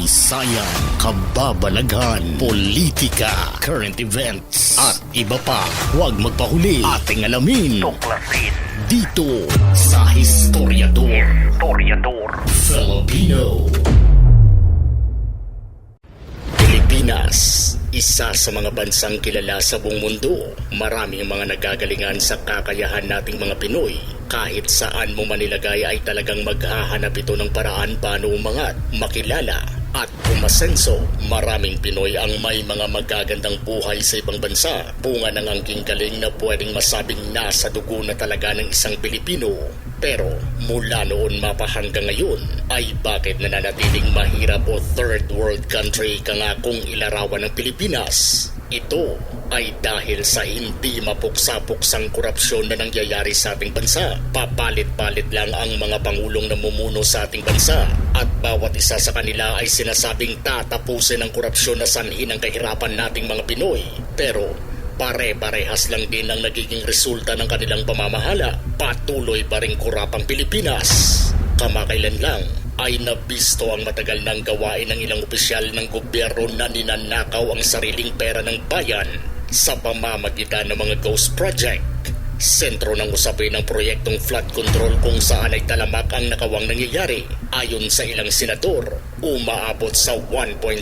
kasaysayan, kababalaghan, politika, current events, at iba pa. Huwag magpahuli ating alamin Tuklasin. dito sa Historiador Historiador. Filipino. Pilipinas, isa sa mga bansang kilala sa buong mundo. Maraming mga nagagalingan sa kakayahan nating mga Pinoy. Kahit saan mo manilagay ay talagang maghahanap ito ng paraan paano umangat, makilala, at umasenso. Maraming Pinoy ang may mga magagandang buhay sa ibang bansa. Bunga ng angking galing na pwedeng masabing nasa dugo na talaga ng isang Pilipino. Pero mula noon mapa hanggang ngayon ay bakit nananatiling mahirap o third world country ka nga kung ilarawan ng Pilipinas? Ito ay dahil sa hindi mapuksa-puksang korupsyon na nangyayari sa ating bansa. Papalit-palit lang ang mga pangulong namumuno sa ating bansa at bawat isa sa kanila ay sinasabing tatapusin ang korupsyon na sanhi ng kahirapan nating mga Pinoy. Pero pare-parehas lang din ang nagiging resulta ng kanilang pamamahala. Patuloy pa rin kurapang Pilipinas. Kamakailan lang ay nabisto ang matagal ng gawain ng ilang opisyal ng gobyerno na ninanakaw ang sariling pera ng bayan sa pamamagitan ng mga ghost project. Sentro ng usapin ng proyektong flood control kung saan ay talamak ang nakawang nangyayari. Ayon sa ilang senador, umaabot sa 1.6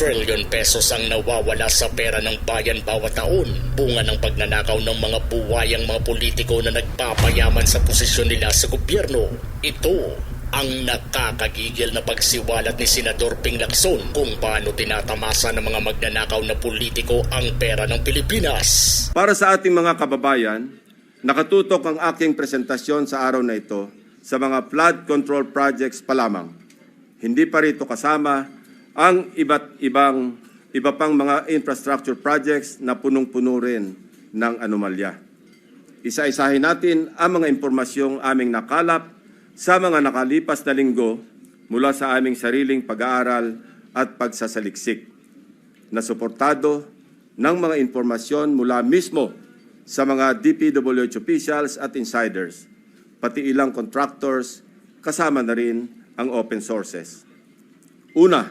trillion pesos ang nawawala sa pera ng bayan bawat taon. Bunga ng pagnanakaw ng mga buwayang mga politiko na nagpapayaman sa posisyon nila sa gobyerno. Ito ang nakakagigil na pagsiwalat ni Senador Ping Lacson kung paano tinatamasa ng mga magnanakaw na politiko ang pera ng Pilipinas. Para sa ating mga kababayan, nakatutok ang aking presentasyon sa araw na ito sa mga flood control projects pa lamang. Hindi pa rito kasama ang iba't ibang iba pang mga infrastructure projects na punong-puno rin ng anomalya. Isa-isahin natin ang mga impormasyong aming nakalap sa mga nakalipas na linggo mula sa aming sariling pag-aaral at pagsasaliksik na suportado ng mga impormasyon mula mismo sa mga DPWH officials at insiders, pati ilang contractors, kasama na rin ang open sources. Una,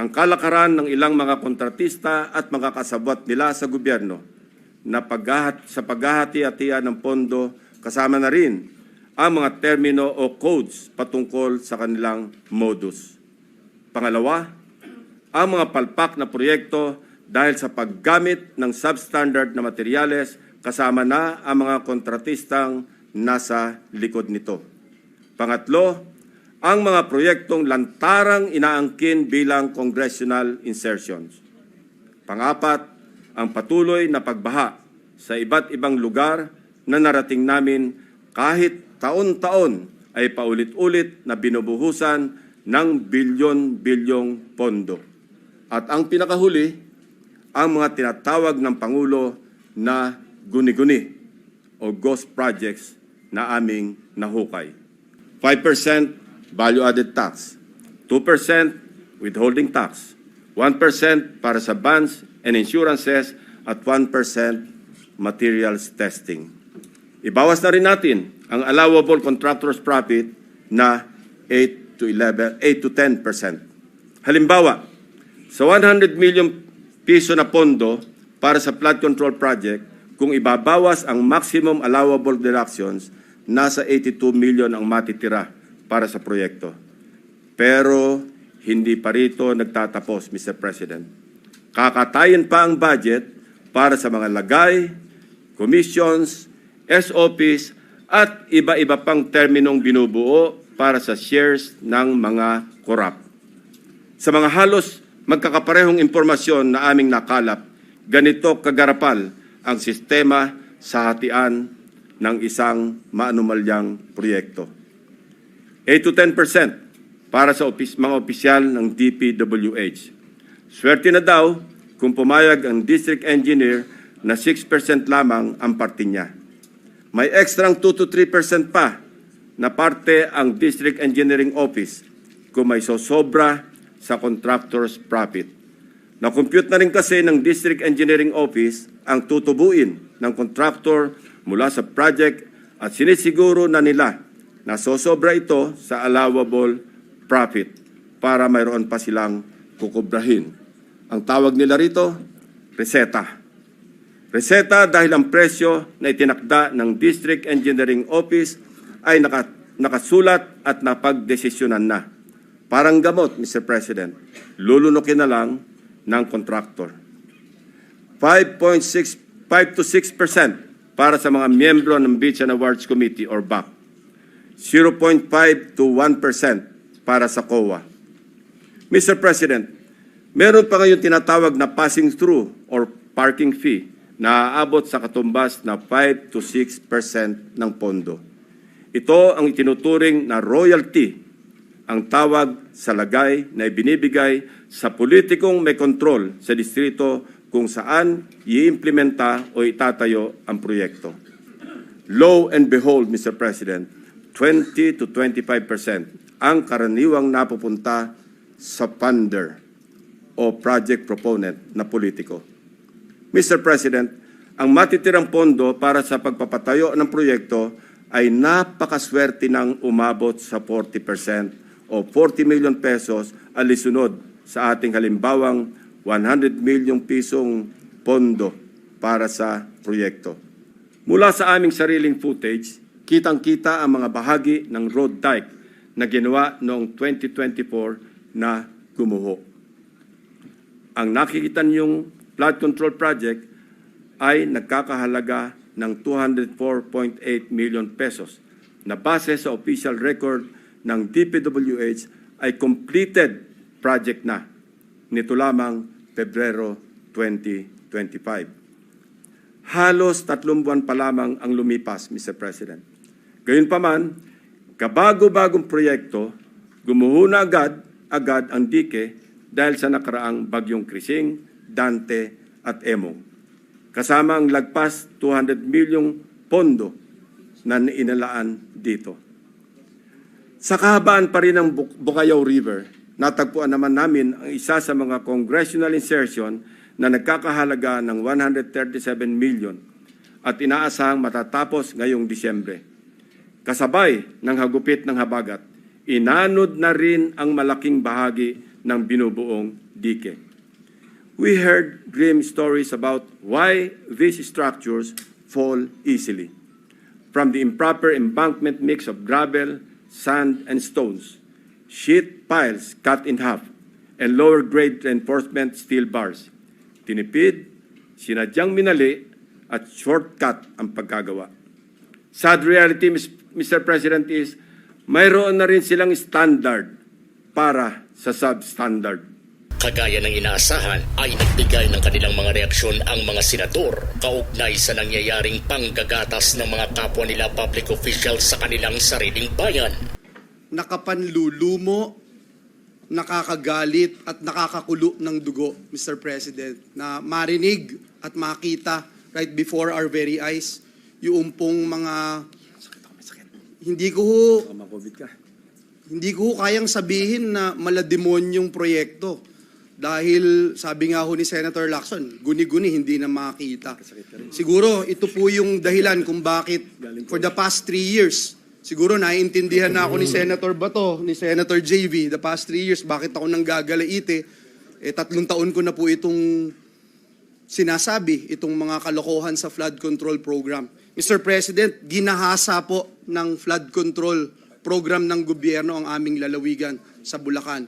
ang kalakaran ng ilang mga kontratista at mga kasabwat nila sa gobyerno na paghahat, sa paghahati-hatian ng pondo kasama na rin ang mga termino o codes patungkol sa kanilang modus. Pangalawa, ang mga palpak na proyekto dahil sa paggamit ng substandard na materyales kasama na ang mga kontratistang nasa likod nito. Pangatlo, ang mga proyektong lantarang inaangkin bilang congressional insertions. Pangapat, ang patuloy na pagbaha sa iba't ibang lugar na narating namin kahit taon-taon ay paulit-ulit na binubuhusan ng bilyon-bilyong pondo. At ang pinakahuli, ang mga tinatawag ng Pangulo na guni-guni o ghost projects na aming nahukay. 5% value-added tax, 2% withholding tax, 1% para sa bonds and insurances at 1% materials testing. Ibawas na rin natin ang allowable contractor's profit na 8 to 11 8 to 10%. Halimbawa, sa 100 million piso na pondo para sa flood control project, kung ibabawas ang maximum allowable deductions, nasa 82 million ang matitira para sa proyekto. Pero hindi pa rito nagtatapos, Mr. President. Kakatayin pa ang budget para sa mga lagay, commissions, SOPs at iba-iba pang terminong binubuo para sa shares ng mga korap. Sa mga halos magkakaparehong impormasyon na aming nakalap, ganito kagarapal ang sistema sa hatian ng isang maanumalyang proyekto. 8 to 10% para sa opis, mga opisyal ng DPWH. Swerte na daw kung pumayag ang district engineer na 6% lamang ang parte niya. May ekstrang 2 to 3% pa na parte ang district engineering office kung may sosobra sa contractor's profit. Na-compute na rin kasi ng district engineering office ang tutubuin ng contractor mula sa project at sinisiguro na nila na sosobra ito sa allowable profit. para mayroon pa silang kukubrahin. Ang tawag nila rito, reseta. Reseta dahil ang presyo na itinakda ng District Engineering Office ay naka, nakasulat at napagdesisyonan na. Parang gamot, Mr. President, lulunukin na lang ng contractor. 5.6 5 to 6 para sa mga miyembro ng Beach and Awards Committee or BAC. 0.5 to 1 para sa COA. Mr. President, meron pa ngayon tinatawag na passing through or parking fee na aabot sa katumbas na 5 to 6 ng pondo. Ito ang itinuturing na royalty, ang tawag sa lagay na ibinibigay sa politikong may kontrol sa distrito kung saan iimplementa o itatayo ang proyekto. Lo and behold, Mr. President, 20 to 25 ang karaniwang napupunta sa funder o project proponent na politiko. Mr. President, ang matitirang pondo para sa pagpapatayo ng proyekto ay napakaswerte ng umabot sa 40% o 40 million pesos alisunod sa ating halimbawang 100 milyong pisong pondo para sa proyekto. Mula sa aming sariling footage, kitang-kita ang mga bahagi ng road dike na ginawa noong 2024 na gumuho. Ang nakikita niyong flood control project ay nagkakahalaga ng 204.8 million pesos na base sa official record ng DPWH ay completed project na nito lamang Pebrero 2025. Halos tatlong buwan pa lamang ang lumipas, Mr. President. Gayunpaman, kabago-bagong proyekto, gumuho na agad, agad ang dike dahil sa nakaraang bagyong Krising, Dante at Emong. Kasama ang lagpas 200 milyong pondo na inalaan dito. Sa kahabaan pa rin ng Buk- Bukayaw River, natagpuan naman namin ang isa sa mga congressional insertion na nagkakahalaga ng 137 million at inaasahang matatapos ngayong Disyembre. Kasabay ng hagupit ng habagat, inanod na rin ang malaking bahagi ng binubuong dike. We heard grim stories about why these structures fall easily. From the improper embankment mix of gravel, sand, and stones, sheet piles cut in half, and lower grade reinforcement steel bars. Tinipid, sinadyang minali, at shortcut ang pagkagawa. Sad reality, Mr. President, is mayroon na rin silang standard para sa substandard. Kagaya ng inaasahan ay nagbigay ng kanilang mga reaksyon ang mga senador kaugnay sa nangyayaring panggagatas ng mga kapwa nila public officials sa kanilang sariling bayan. nakapanlulumo, nakakagalit at nakakakulo ng dugo, Mr. President, na marinig at makita right before our very eyes yung pong mga hindi ko ho, hindi ko ho kayang sabihin na malademonyong proyekto. Dahil sabi nga ho ni Senator Lacson, guni-guni hindi na makita. Siguro ito po yung dahilan kung bakit for the past three years, siguro naiintindihan na ako ni Senator Bato, ni Senator JV, the past three years, bakit ako nang gagalaite. Eh, tatlong taon ko na po itong sinasabi, itong mga kalokohan sa flood control program. Mr. President, ginahasa po ng flood control program ng gobyerno ang aming lalawigan sa Bulacan.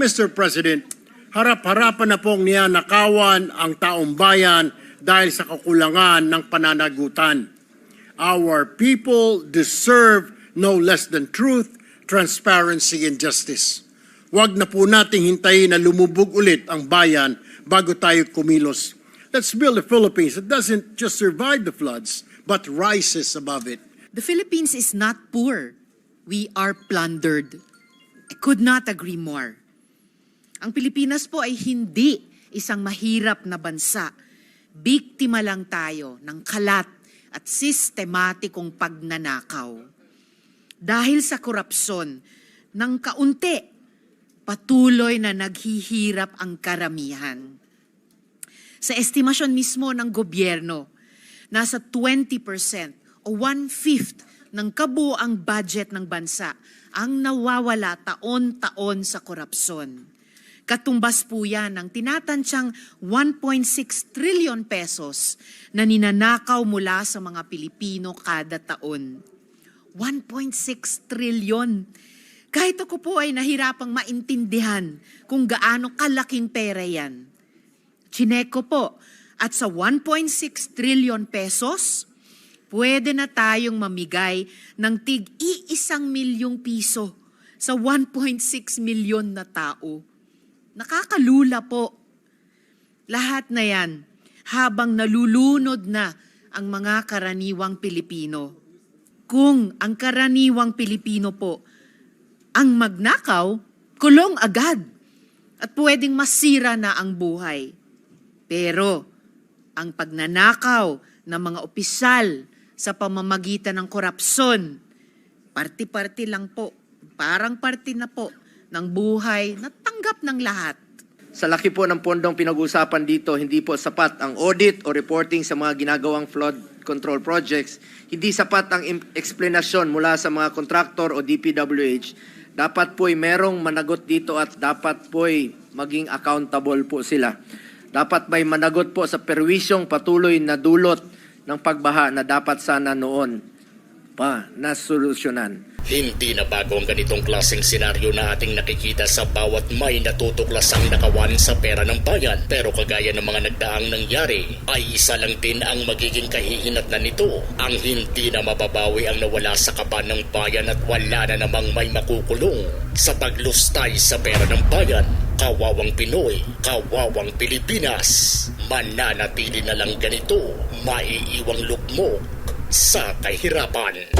Mr. President, harap-harapan na pong niyanakawan ang taong bayan dahil sa kakulangan ng pananagutan. Our people deserve no less than truth, transparency, and justice. Huwag na po nating hintayin na lumubog ulit ang bayan bago tayo kumilos. Let's build a Philippines that doesn't just survive the floods, but rises above it. The Philippines is not poor. We are plundered. I could not agree more. Ang Pilipinas po ay hindi isang mahirap na bansa. Biktima lang tayo ng kalat at sistematikong pagnanakaw. Dahil sa korupsyon, ng kaunti, patuloy na naghihirap ang karamihan. Sa estimasyon mismo ng gobyerno, nasa 20% o one-fifth ng kabuang budget ng bansa ang nawawala taon-taon sa korupsyon. Katumbas po yan ng tinatansyang 1.6 trillion pesos na ninanakaw mula sa mga Pilipino kada taon. 1.6 trillion. Kahit ako po ay nahirapang maintindihan kung gaano kalaking pera yan. Chineko po, at sa 1.6 trillion pesos, pwede na tayong mamigay ng tig iisang milyong piso sa 1.6 milyon na tao. Nakakalula po. Lahat na yan habang nalulunod na ang mga karaniwang Pilipino. Kung ang karaniwang Pilipino po ang magnakaw, kulong agad at pwedeng masira na ang buhay. Pero ang pagnanakaw ng mga opisyal sa pamamagitan ng korupsyon, parti-parti lang po, parang parti na po ng buhay na tanggap ng lahat. Sa laki po ng pondong pinag-uusapan dito, hindi po sapat ang audit o reporting sa mga ginagawang flood control projects. Hindi sapat ang explanation mula sa mga kontraktor o DPWH. Dapat po'y merong managot dito at dapat po'y maging accountable po sila. Dapat may managot po sa perwisyong patuloy na dulot ng pagbaha na dapat sana noon pa nasolusyonan. Hindi na bago ang ganitong klaseng senaryo na ating nakikita sa bawat may natutuklasang nakawan sa pera ng bayan. Pero kagaya ng mga nagdaang nangyari, ay isa lang din ang magiging kahihinatnan nito. Ang hindi na mababawi ang nawala sa kaban ng bayan at wala na namang may makukulong sa paglustay sa pera ng bayan. Kawawang Pinoy, kawawang Pilipinas. Mananatili na lang ganito, maiiwang lukmok sa kahirapan.